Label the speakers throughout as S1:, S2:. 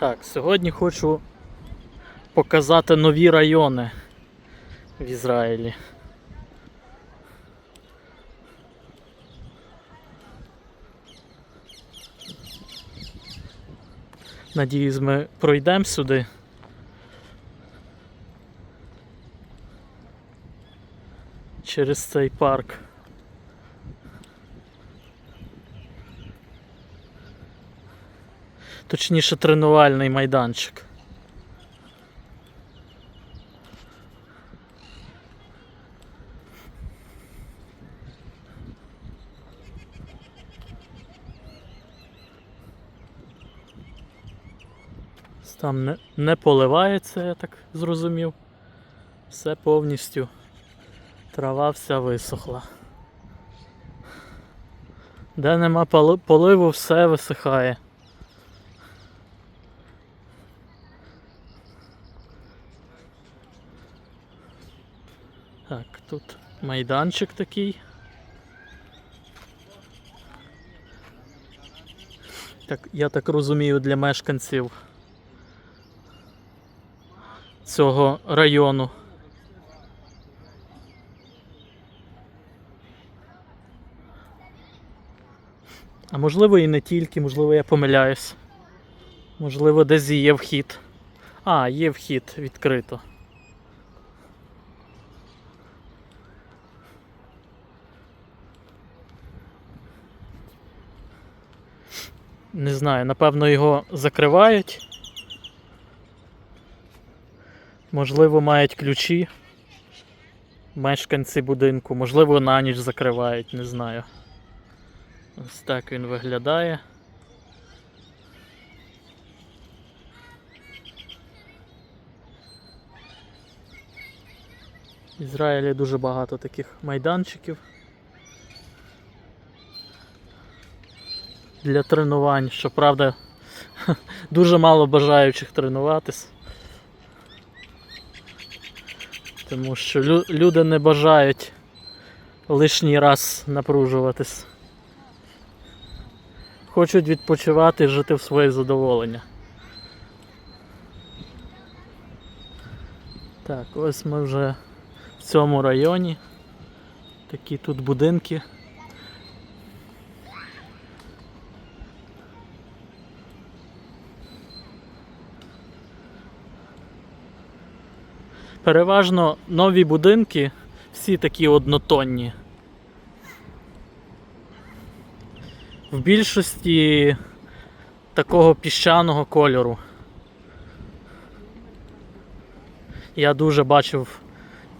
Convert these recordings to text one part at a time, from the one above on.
S1: Так, сьогодні хочу показати нові райони в Ізраїлі. Надіюсь, ми пройдемо сюди. Через цей парк. Точніше, тренувальний майданчик. Там не, не поливається, я так зрозумів. Все повністю. Трава вся висохла. Де нема поливу, все висихає. Так, тут майданчик такий. Так, я так розумію, для мешканців цього району. А можливо і не тільки, можливо, я помиляюсь. Можливо, десь і є вхід. А, є вхід відкрито. Не знаю, напевно, його закривають. Можливо, мають ключі. Мешканці будинку, можливо, на ніч закривають, не знаю. Ось так він виглядає. В Ізраїлі дуже багато таких майданчиків. Для тренувань, щоправда, дуже мало бажаючих тренуватись. Тому що лю- люди не бажають лишній раз напружуватись. Хочуть відпочивати і жити в своє задоволення. Так, ось ми вже в цьому районі. Такі тут будинки. Переважно нові будинки, всі такі однотонні. В більшості такого піщаного кольору. Я дуже бачив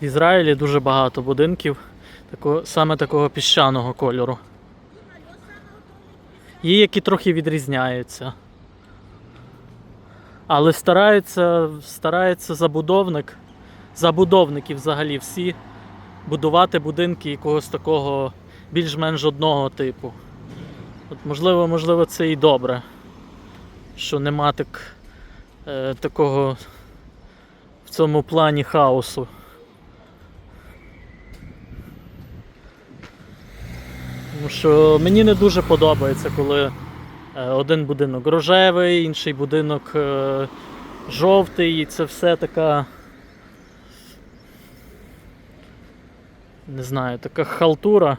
S1: в Ізраїлі дуже багато будинків саме такого піщаного кольору. Є, які трохи відрізняються. Але старається, старається забудовник, забудовники взагалі всі будувати будинки якогось такого більш-менш одного типу. От можливо, можливо, це і добре, що нема так, е, такого в цьому плані хаосу. Тому що мені не дуже подобається, коли е, один будинок рожевий, інший будинок е, жовтий, і це все така. Не знаю, така халтура.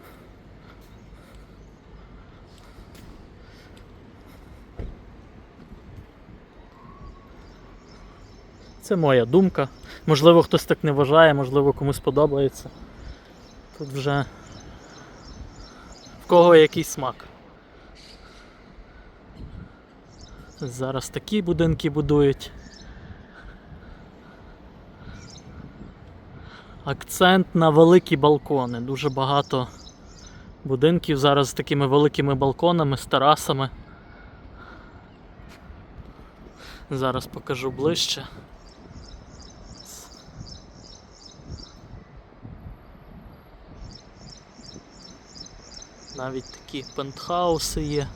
S1: Це моя думка. Можливо, хтось так не вважає, можливо, комусь подобається. Тут вже в кого який смак. Зараз такі будинки будують. Акцент на великі балкони. Дуже багато будинків зараз з такими великими балконами, з терасами. Зараз покажу ближче. Навіть такі пентхауси є.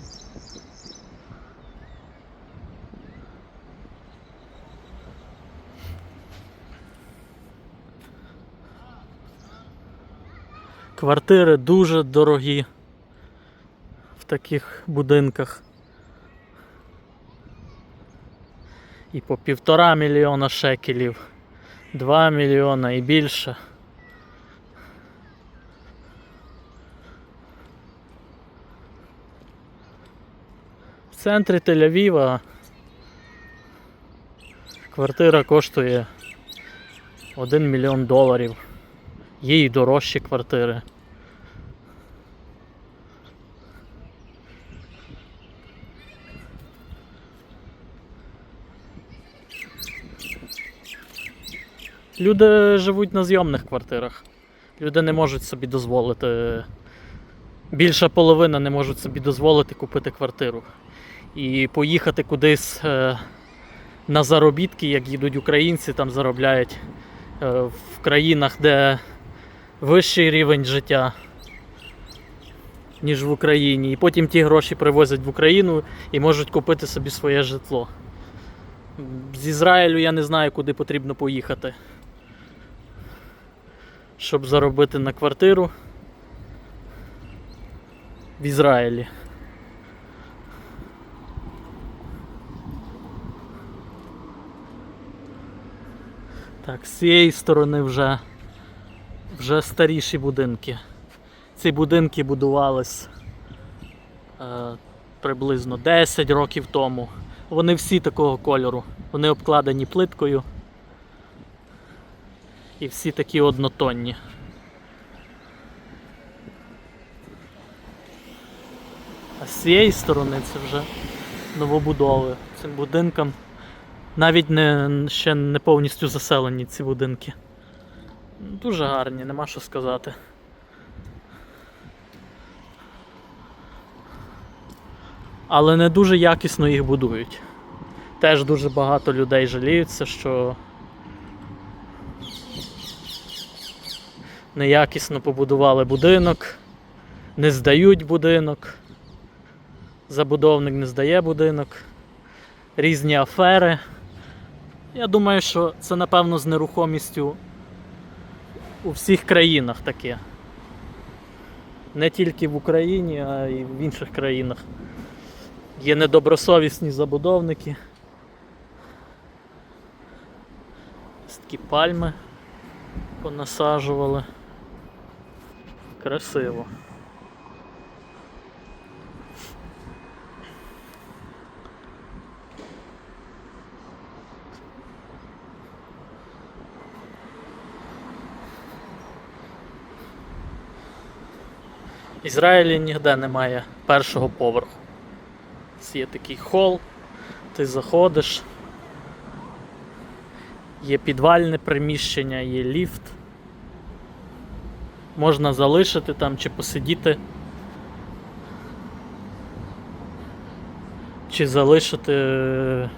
S1: Квартири дуже дорогі в таких будинках. І по півтора мільйона шекелів, 2 мільйона і більше. В центрі Тель-Авіва квартира коштує 1 мільйон доларів. І дорожчі квартири. Люди живуть на зйомних квартирах. Люди не можуть собі дозволити. Більша половина не можуть собі дозволити купити квартиру. І поїхати кудись е, на заробітки, як їдуть українці, там заробляють е, в країнах, де вищий рівень життя, ніж в Україні. І потім ті гроші привозять в Україну і можуть купити собі своє житло. З Ізраїлю я не знаю, куди потрібно поїхати, щоб заробити на квартиру в Ізраїлі. Так, з цієї сторони вже, вже старіші будинки. Ці будинки будувались е, приблизно 10 років тому. Вони всі такого кольору. Вони обкладені плиткою. І всі такі однотонні. А з цієї сторони це вже новобудови. Цим будинкам навіть не, ще не повністю заселені ці будинки. Дуже гарні, нема що сказати. Але не дуже якісно їх будують. Теж дуже багато людей жаліються, що неякісно побудували будинок, не здають будинок, забудовник не здає будинок, різні афери. Я думаю, що це напевно з нерухомістю у всіх країнах таке. Не тільки в Україні, а й в інших країнах. Є недобросовісні забудовники. Такі пальми понасаджували. Красиво. В Ізраїлі ніде немає першого поверху. Є такий хол, ти заходиш. Є підвальне приміщення, є ліфт. Можна залишити там чи посидіти. Чи залишити е,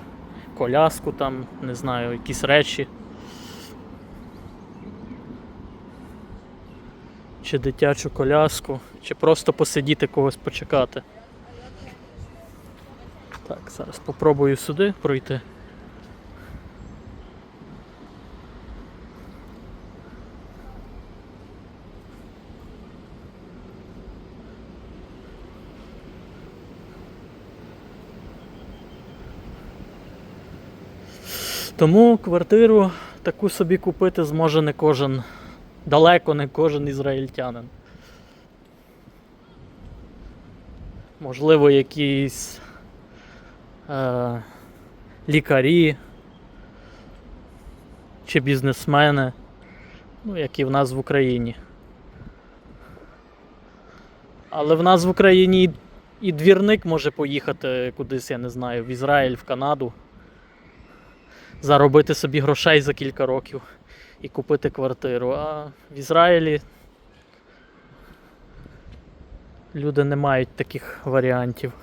S1: коляску там, не знаю, якісь речі. Чи дитячу коляску, чи просто посидіти когось почекати. Так, зараз попробую сюди пройти. Тому квартиру таку собі купити зможе не кожен, далеко не кожен ізраїльтянин. Можливо, якісь е, лікарі чи бізнесмени, ну, як і в нас в Україні. Але в нас в Україні і двірник може поїхати кудись, я не знаю, в Ізраїль, в Канаду, заробити собі грошей за кілька років і купити квартиру. А в Ізраїлі люди не мають таких варіантів.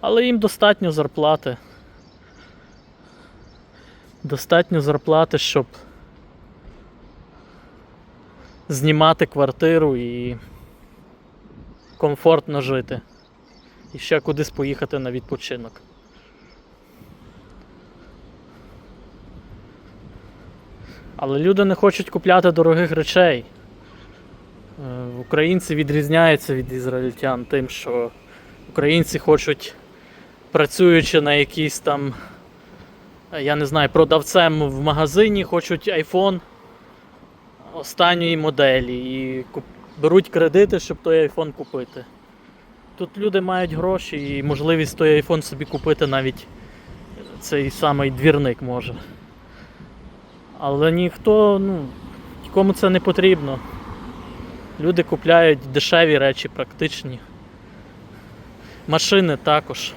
S1: Але їм достатньо зарплати. Достатньо зарплати, щоб знімати квартиру і комфортно жити. І ще кудись поїхати на відпочинок. Але люди не хочуть купляти дорогих речей. Е, Українці відрізняються від ізраїльтян тим, що українці хочуть працюючи на якійсь там, е, я не знаю, продавцем в магазині, хочуть iPhone останньої моделі і беруть кредити, щоб той iPhone купити. Тут люди мають гроші і можливість той iPhone собі купити навіть цей самий двірник може. Але ніхто, ну, нікому це не потрібно. Люди купляють дешеві речі, практичні. Машини також.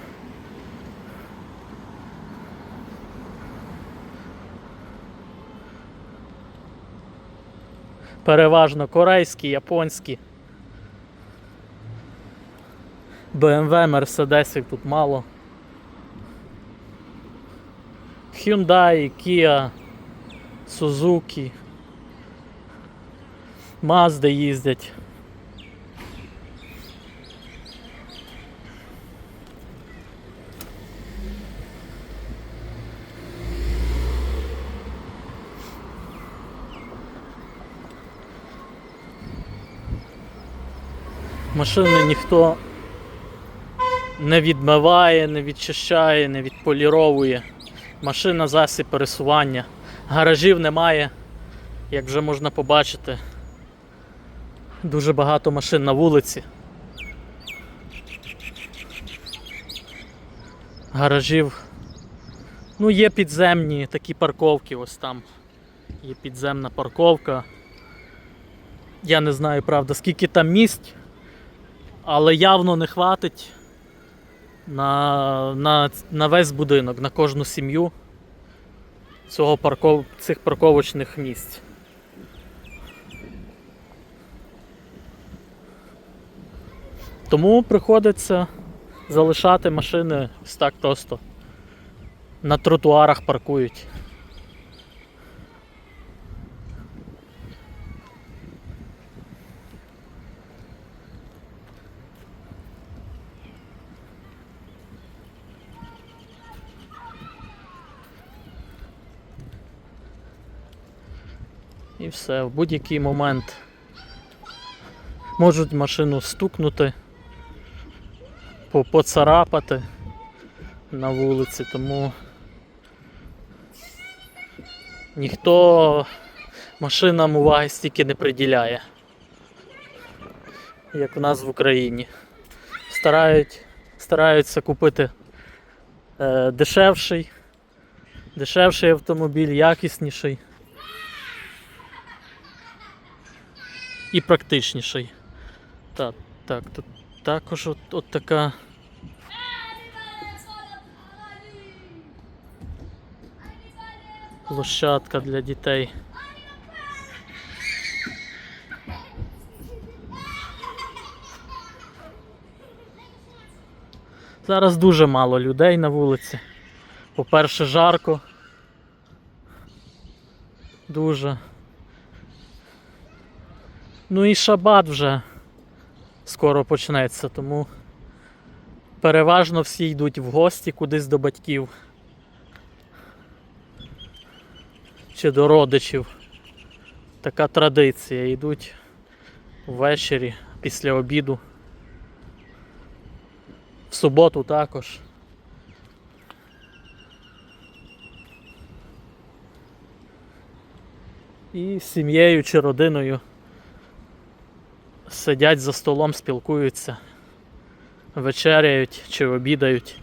S1: Переважно корейські, японські. BMW, Мерседесів тут мало. Hyundai, Kia, Suzuki. Mazda їздять. Машини ніхто не відмиває, не відчищає, не відполіровує. Машина засіб пересування. Гаражів немає, як вже можна побачити. Дуже багато машин на вулиці. Гаражів. Ну, є підземні такі парковки, ось там. Є підземна парковка. Я не знаю, правда, скільки там місць, але явно не хватить на, на, на весь будинок, на кожну сім'ю цього парков... цих парковочних місць. Тому приходиться залишати машини так просто. На тротуарах паркують. І все, в будь-який момент можуть машину стукнути, поцарапати на вулиці, тому ніхто машинам уваги стільки не приділяє, як в нас в Україні. Старають, стараються купити е, дешевший, дешевший автомобіль, якісніший. І практичніший. Так, так, тут також от, от така. Площадка для дітей. Зараз дуже мало людей на вулиці. По-перше, жарко. Дуже. Ну і шабат вже скоро почнеться, тому переважно всі йдуть в гості кудись до батьків чи до родичів. Така традиція. Йдуть ввечері після обіду. В суботу також. І сім'єю чи родиною сидять за столом, спілкуються, вечеряють чи обідають.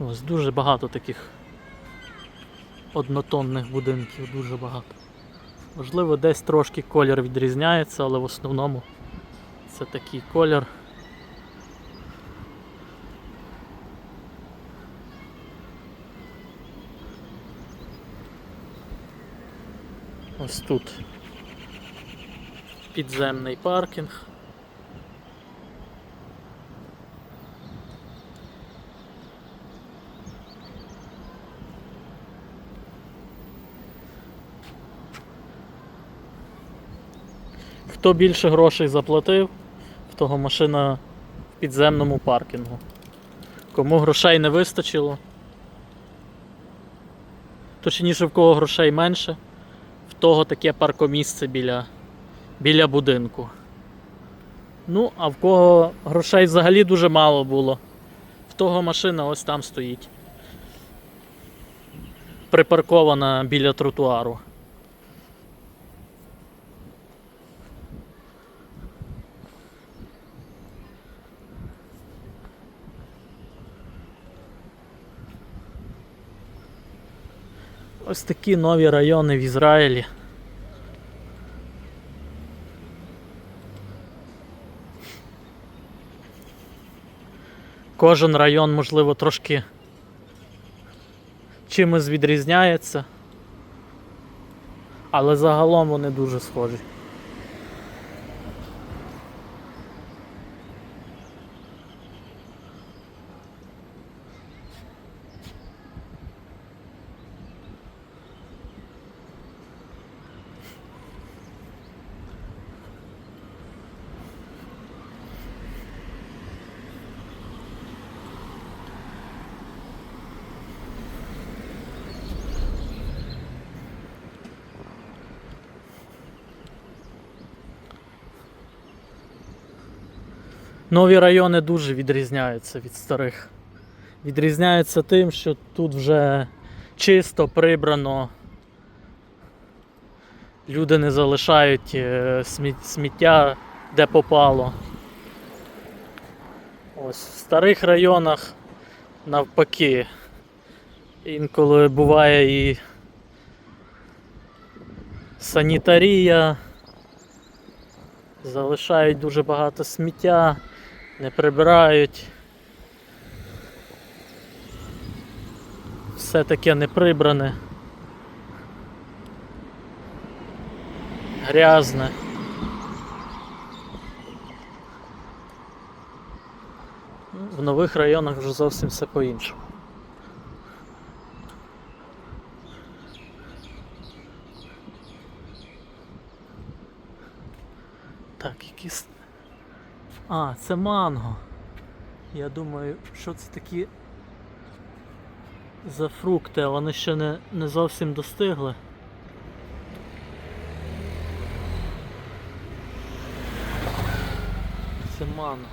S1: Ось дуже багато таких однотонних будинків, дуже багато. Можливо, десь трошки колір відрізняється, але в основному це такий колір. Ось тут підземний паркінг. Хто більше грошей заплатив, в того машина в підземному паркінгу. Кому грошей не вистачило, Точніше, в кого грошей менше, того таке паркомісце біля, біля будинку. Ну, а в кого грошей взагалі дуже мало було, в того машина ось там стоїть. Припаркована біля тротуару. Ось такі нові райони в Ізраїлі. Кожен район, можливо, трошки чимось відрізняється, але загалом вони дуже схожі. Нові райони дуже відрізняються від старих. Відрізняються тим, що тут вже чисто прибрано. Люди не залишають е, сміття де попало. Ось в старих районах навпаки. Інколи буває і санітарія, залишають дуже багато сміття, не прибирають. Все таке не прибране. Грязне. В нових районах вже зовсім все по-іншому. Так, якісь. А, це манго. Я думаю, що це такі за фрукти, вони ще не, не зовсім достигли. Це манго.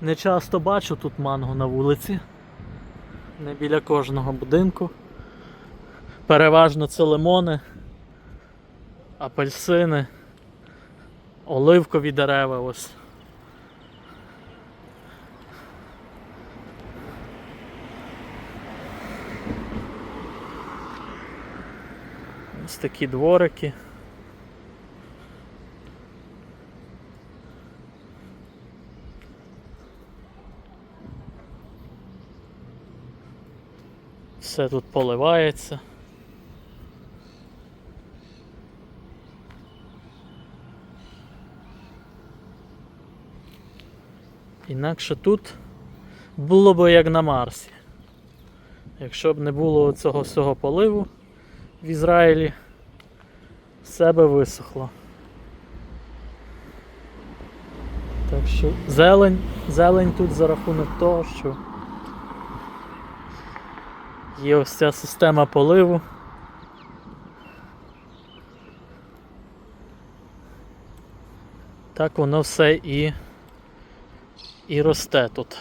S1: Не часто бачу тут манго на вулиці. Не біля кожного будинку. Переважно це лимони, апельсини, оливкові дерева ось. Ось такі дворики. Все тут поливається. Інакше тут було б як на Марсі. Якщо б не було цього всього поливу в Ізраїлі, все би висохло. Так що зелень, зелень тут за рахунок того, що є ось ця система поливу. Так воно все і, і росте тут.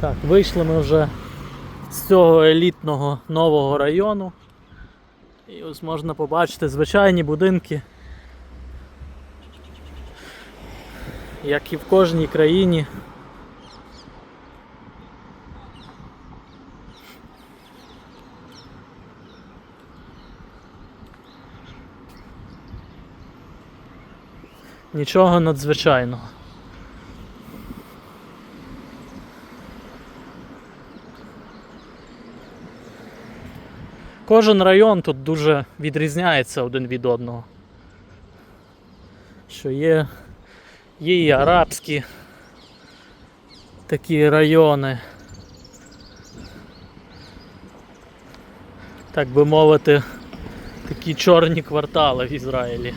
S1: Так, вийшли ми вже з цього елітного нового району. І ось можна побачити звичайні будинки. Як і в кожній країні. Нічого надзвичайного. Кожен район тут дуже відрізняється один від одного. що є, є і арабські такі райони. Так би мовити, такі чорні квартали в Ізраїлі.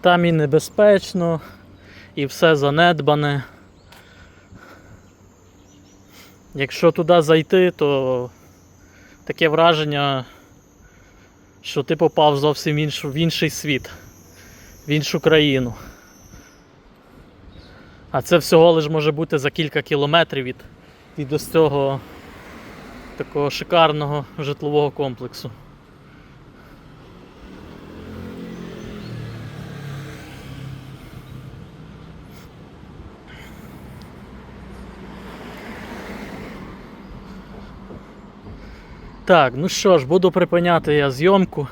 S1: Там і небезпечно, і все занедбане. Якщо туди зайти, то таке враження, що ти попав зовсім іншу, в інший світ, в іншу країну. А це всього лиш може бути за кілька кілометрів від, від ось цього такого шикарного житлового комплексу. Так, ну що ж, буду припиняти я зйомку.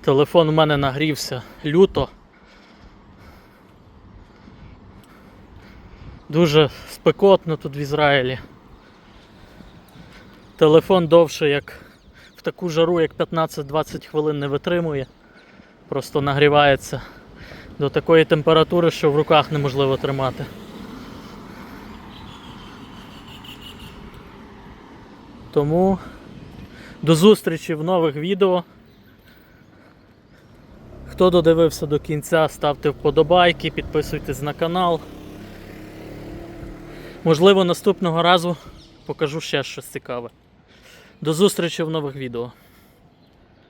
S1: Телефон у мене нагрівся люто. Дуже спекотно тут в Ізраїлі. Телефон довше, як в таку жару, як 15-20 хвилин не витримує. Просто нагрівається до такої температури, що в руках неможливо тримати. Тому до зустрічі в нових відео. Хто додивився до кінця, ставте вподобайки, підписуйтесь на канал. Можливо, наступного разу покажу ще щось цікаве. До зустрічі в нових відео.